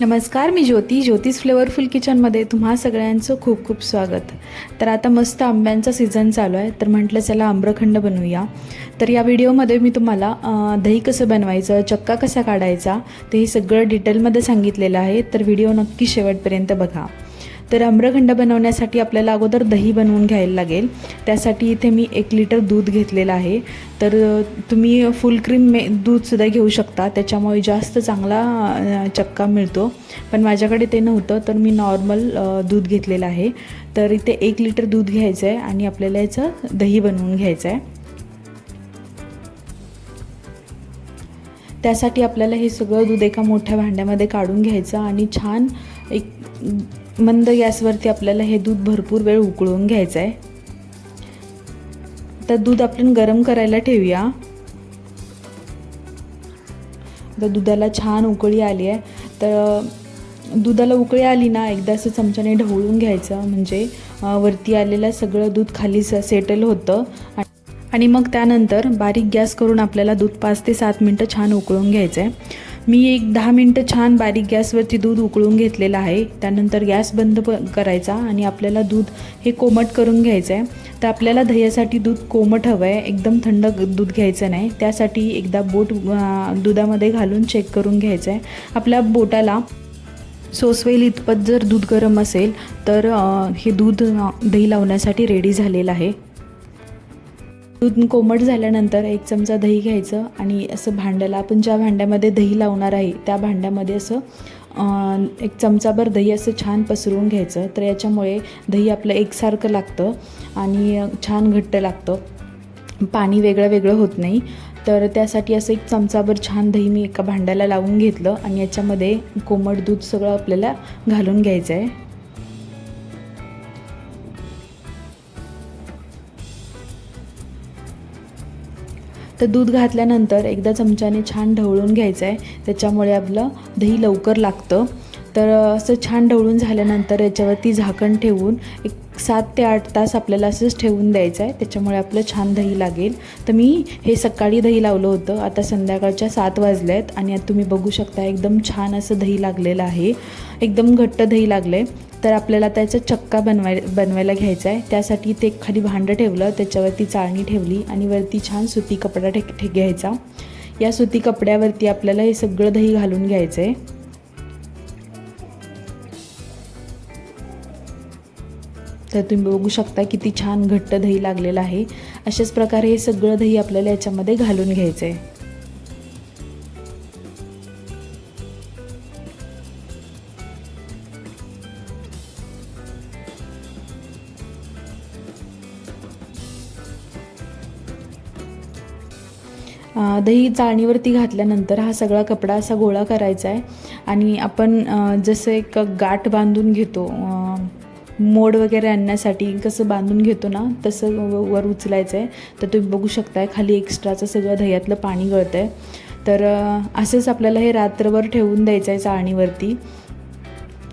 नमस्कार मी ज्योती ज्योतिष फ्लेवरफुल किचनमध्ये तुम्हा सगळ्यांचं खूप खूप स्वागत. तर आता मस्त आंब्यांचा सीझन चालू आहे तर म्हटलं चला आम्रखंड बनवूया. तर या व्हिडिओमध्ये मी तुम्हाला दही कसं बनवायचं चक्का कसा काढायचा ते हे सगळं डिटेलमध्ये सांगितलेलं आहे. तर व्हिडिओ नक्की शेवटपर्यंत बघा. तर आम्रखंड बनवण्यासाठी आपल्याला अगोदर दही बनवून घ्यायला लागेल. त्यासाठी इथे मी एक लिटर दूध घेतलेलं आहे. तर तुम्ही फुल क्रीम मे दूधसुद्धा घेऊ शकता. त्याच्यामुळे जास्त चांगला चक्का मिळतो. पण माझ्याकडे ते नव्हतं तर मी नॉर्मल दूध घेतलेलं आहे. तर इथे एक लिटर दूध घ्यायचं आहे आणि आपल्याला याचं दही बनवून घ्यायचं आहे त्यासाठी आपल्याला हे सगळं दूध एका मोठ्या भांड्यामध्ये काढून घ्यायचं आणि छान एक मंद गॅसवरती आपल्याला हे दूध भरपूर वेळ उकळून घ्यायचं आहे तर दूध आपण गरम करायला ठेवूया. तर दुधाला छान उकळी आली आहे. तर दुधाला उकळी आली ना एकदा असं चमच्याने ढवळून घ्यायचं. म्हणजे वरती आलेलं सगळं दूध खाली स सेटल होतं. आणि मग त्यानंतर बारीक गॅस करून आपल्याला दूध पाच ते सात मिनटं छान उकळून घ्यायचं आहे मी एक दहा मिनटं छान बारीक गॅसवरती दूध उकळून घेतलेलं आहे. त्यानंतर गॅस बंद प करायचा आणि आपल्याला दूध हे कोमट करून घ्यायचं आहे तर आपल्याला दह्यासाठी दूध कोमट हवं आहे एकदम थंड दूध घ्यायचं नाही. त्यासाठी एकदा बोट दुधामध्ये घालून चेक करून घ्यायचं आहे आपल्या बोटाला सोसवेल इतपत जर दूध गरम असेल तर हे दूध दही लावण्यासाठी रेडी झालेलं आहे. दूध कोमट झाल्यानंतर एक चमचा दही घ्यायचं आणि असं भांड्याला आपण ज्या भांड्यामध्ये दही लावणार आहे त्या भांड्यामध्ये असं एक चमचाभर दही असं छान पसरवून घ्यायचं. तर याच्यामुळे दही आपलं एकसारखं लागतं आणि छान घट्ट लागतं. पाणी वेगळं वेगळं होत नाही. तर त्यासाठी असं एक चमचाभर छान दही मी एका भांड्याला लावून घेतलं आणि याच्यामध्ये कोमट दूध सगळं आपल्याला घालून घ्यायचं आहे. तर दूध घातल्यानंतर एकदा चमच्याने छान ढवळून घ्यायचं आहे त्याच्यामुळे आपलं दही लवकर लागतं. तर असं छान ढवळून झाल्यानंतर याच्यावरती झाकण ठेवून एक सात ते आठ तास आपल्याला असंच ठेवून द्यायचं आहे. त्याच्यामुळे आपलं छान दही लागेल. तर मी हे सकाळी दही लावलं होतं. आता संध्याकाळच्या सात वाजल्या आहेत आणि आता तुम्ही बघू शकता एकदम छान असं दही लागलेलं आहे. एकदम घट्ट दही लागलं आहे तर आपल्याला त्याचा चक्का बनवाय बनवायला घ्यायचा आहे. त्यासाठी ते खाली भांडं ठेवलं. त्याच्यावरती चाळणी ठेवली आणि वरती छान सुती कपडा ठे ठे घ्यायचा. या सुती कपड्यावरती आपल्याला हे सगळं दही घालून घ्यायचं आहे तर तुम्ही बघू शकता किती छान घट्ट दही लागलेलं आहे. अशाच प्रकारे हे सगळं दही आपल्याला याच्यामध्ये घालून घ्यायचं आहे दही चाळणीवरती घातल्यानंतर हा सगळा कपडा असा गोळा करायचा आहे आणि आपण जसं एक गाठ बांधून घेतो मोड वगैरे आणण्यासाठी कसं बांधून घेतो ना तसं वर उचलायचं आहे तर तुम्ही बघू शकताय खाली एक्स्ट्राचं सगळं दह्यातलं पाणी गळतं आहे तर असंच आपल्याला हे रात्रभर ठेवून द्यायचं आहे चाळणीवरती.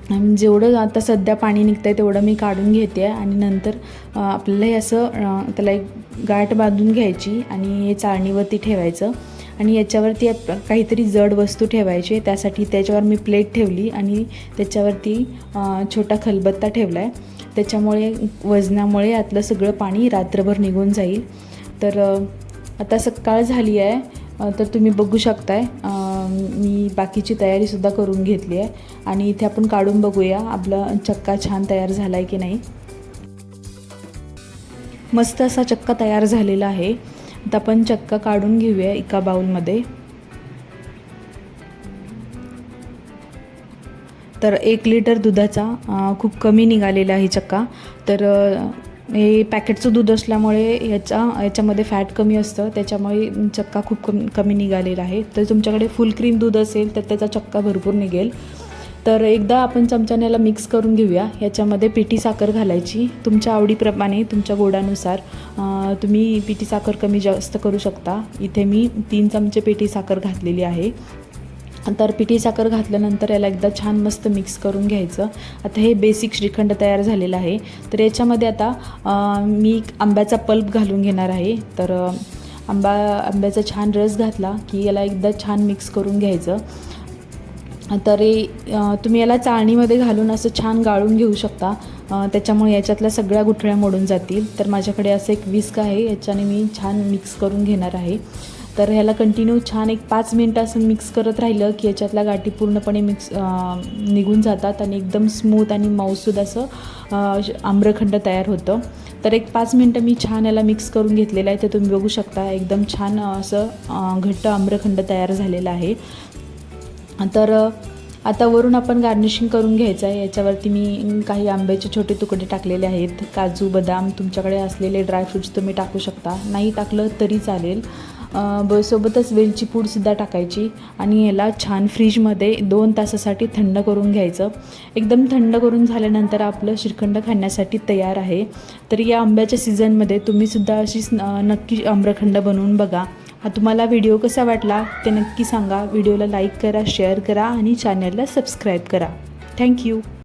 आणि जेवढं आता सध्या पाणी निघतं आहे तेवढं मी काढून घेते आहे आणि नंतर आपल्याला हे असं त्याला एक गाठ बांधून घ्यायची आणि हे चाळणीवरती ठेवायचं. आणि याच्यावरती काहीतरी जड वस्तू ठेवायची त्यासाठी त्याच्यावर मी प्लेट ठेवली आणि त्याच्यावरती छोटा खलबत्ता ठेवला आहे त्याच्यामुळे वजनामुळे यातलं सगळं पाणी रात्रभर निघून जाईल. तर आता सकाळ झाली आहे तर तुम्ही बघू शकताय मी बाकीची तयारीसुद्धा करून घेतली आहे. आणि इथे आपण काढून बघूया आपला चक्का छान तयार झाला आहे की नाही. मस्त असा चक्का तयार झालेला आहे. आता आपण चक्का काढून घेऊया एका बाउलमध्ये. तर एक लिटर दुधाचा खूप कमी निघालेला आहे चक्का. तर हे पॅकेटचं दूध असल्यामुळे याचा याच्यामध्ये फॅट कमी असतं. त्याच्यामुळे चक्का खूप कमी कमी निघालेला आहे. तर तुमच्याकडे फुल क्रीम दूध असेल तर त्याचा चक्का भरपूर निघेल. तर एकदा आपण चमच्याने याला मिक्स करून घेऊया. याच्यामध्ये पिठी साखर घालायची. तुमच्या आवडीप्रमाणे तुमच्या गोडानुसार तुम्ही पिठी साखर कमी जास्त करू शकता. इथे मी तीन चमचे पिठी साखर घातलेली आहे. तर पिठी साखर घातल्यानंतर याला एकदा छान मस्त मिक्स करून घ्यायचं. आता हे बेसिक श्रीखंड तयार झालेलं आहे. तर याच्यामध्ये आता मी आंब्याचा पल्प घालून घेणार आहे. तर आंबा आंब्याचा छान रस घातला की याला एकदा छान मिक्स करून घ्यायचं. तरी तुम्ही याला चाळणीमध्ये घालून असं छान गाळून घेऊ शकता. त्याच्यामुळे याच्यातल्या सगळ्या गुठळ्या मोडून जातील. तर माझ्याकडे असं एक विस्क आहे. याच्याने मी छान मिक्स करून घेणार आहे. तर ह्याला कंटिन्यू छान एक पाच मिनटं असं मिक्स करत राहिलं की याच्यातल्या गाठी पूर्णपणे मिक्स निघून जातात आणि एकदम स्मूथ आणि मऊसूद असं आम्रखंड तयार होतं. तर एक पाच मिनटं मी छान याला मिक्स करून घेतलेलं आहे. ते तुम्ही बघू शकता एकदम छान असं घट्ट आम्रखंड तयार झालेलं आहे. तर आता वरून आपण गार्निशिंग करून घ्यायचं आहे. याच्यावरती मी काही आंब्याचे छोटे तुकडे टाकलेले आहेत. काजू बदाम तुमच्याकडे असलेले ड्रायफ्रूट्स तुम्ही टाकू शकता. नाही टाकलं तरी चालेल. ब सोबतच वेलची पूडसुद्धा टाकायची आणि याला छान फ्रीजमध्ये दोन तासासाठी थंड करून घ्यायचं. एकदम थंड करून झाल्यानंतर आपलं श्रीखंड खाण्यासाठी तयार आहे. तर या आंब्याच्या सीझनमध्ये तुम्हीसुद्धा अशीच न- नक्की आम्रखंड बनवून बघा. हा तुम्हाला व्हिडिओ कसा वाटला ते नक्की सांगा. व्हिडिओला लाईक करा शेअर करा आणि चॅनलला सबस्क्राईब करा. थँक्यू